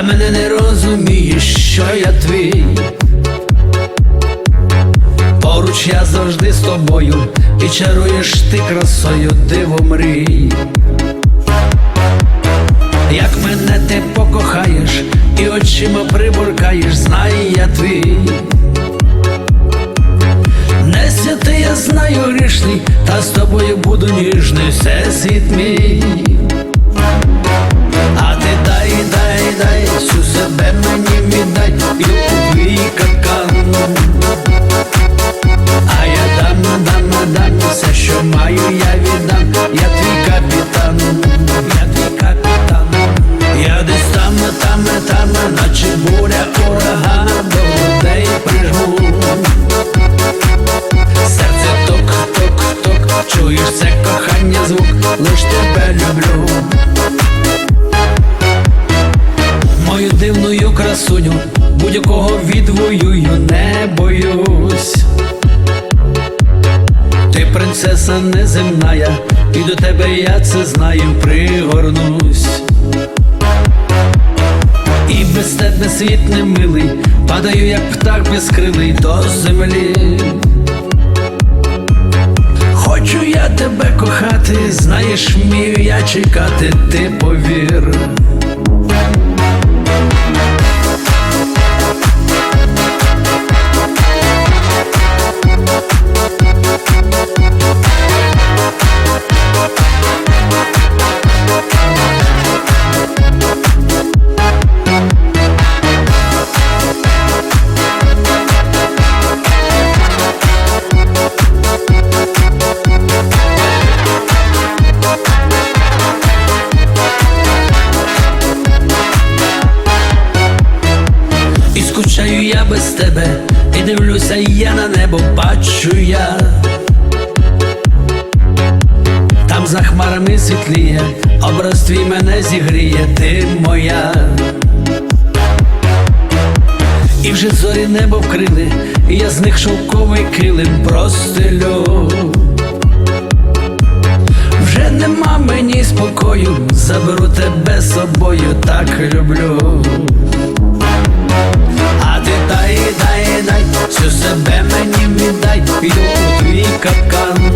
ти а мене не розумієш, що я твій. Поруч я завжди з тобою, і чаруєш ти красою, диво мрій. Як мене ти покохаєш і очима приборкаєш, знай я твій. Не святий, я знаю грішний, та з тобою буду ніжний, все світ мій. Боюсь. Ти принцеса неземная, і до тебе я це знаю, пригорнусь. І без тебе світ не милий, падаю, як птах безкрилий до землі. Хочу я тебе кохати, знаєш, вмію я чекати, ти повір. Скучаю я без тебе, і дивлюся я на небо, бачу я. Там за хмарами світліє, образ твій мене зігріє, ти моя. І вже зорі небо вкрили, і я з них шовковий килим простелю. Вже нема мені спокою, заберу тебе собою, так люблю. Всю себе мені віддай, піду у твій капкан.